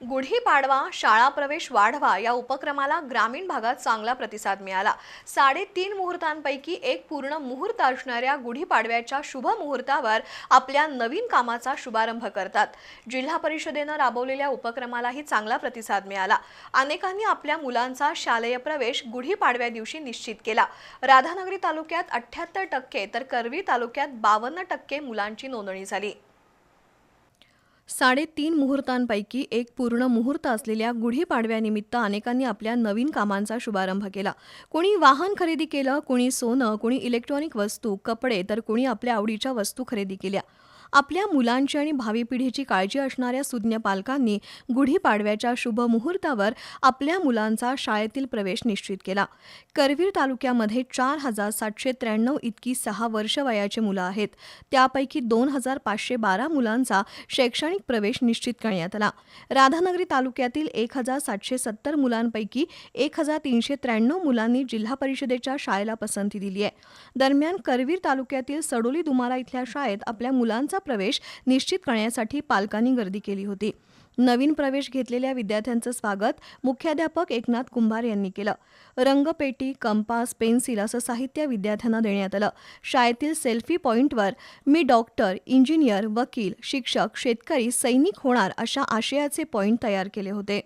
गुढीपाडवा शाळा प्रवेश वाढवा या उपक्रमाला ग्रामीण भागात चांगला प्रतिसाद मिळाला. साडेतीन मुहूर्तांपैकी एक पूर्ण मुहूर्त असणाऱ्या गुढीपाडव्याच्या शुभ मुहूर्तावर आपल्या नवीन कामाचा शुभारंभ करतात. जिल्हा परिषदेनं राबवलेल्या उपक्रमालाही चांगला प्रतिसाद मिळाला. अनेकांनी आपल्या मुलांचा शालेय प्रवेश गुढीपाडव्या दिवशी निश्चित केला. राधानगरी तालुक्यात अठ्ठ्याहत्तर टक्के तर करवी तालुक्यात बावन्न टक्के मुलांची नोंदणी झाली. साडेतीन मुहूर्तांपैकी एक पूर्ण मुहूर्त असलेल्या गुढीपाडव्यानिमित्त अनेकांनी आपल्या नवीन कामांचा शुभारंभ केला. कोणी वाहन खरेदी केलं कोणी सोनं कोणी इलेक्ट्रॉनिक वस्तू कपडे तर कोणी आपल्या आवडीच्या वस्तू खरेदी केल्या. आपल्या मुलांची आणि भावी पिढीची काळजी असणाऱ्या सुज्ञ पालकांनी गुढीपाडव्याच्या शुभमुहूर्तावर आपल्या मुलांचा शाळेतील प्रवेश निश्चित केला. करवीर तालुक्यामध्ये चार हजार सातशे त्र्याण्णव इतकी सहा वर्ष वयाची मुलं आहेत. त्यापैकी दोन हजार पाचशे बारा मुलांचा शैक्षणिक प्रवेश निश्चित करण्यात आला. राधानगरी तालुक्यातील एक हजार सातशे सत्तर मुलांपैकी एक हजार तीनशे त्र्याण्णव मुलांनी जिल्हा परिषदेच्या शाळेला पसंती दिली आहे. दरम्यान करवीर तालुक्यातील सडोली दुमारा इथल्या शाळेत आपल्या मुलांचा मुलांचा प्रवेश निश्चित करण्यासाठी पालकांनी गर्दी केली होती. नवीन प्रवेश घेतलेल्या विद्यार्थ्यांचं स्वागत मुख्याध्यापक एकनाथ कुंभार यांनी केलं. रंगपेटी कंपास पेन्सिल असं साहित्य विद्यार्थ्यांना देण्यात आलं. शाळेतील सेल्फी पॉईंटवर मी डॉक्टर इंजिनियर वकील शिक्षक शेतकरी सैनिक होणार अशा आशयाचे पॉईंट तयार केले होते.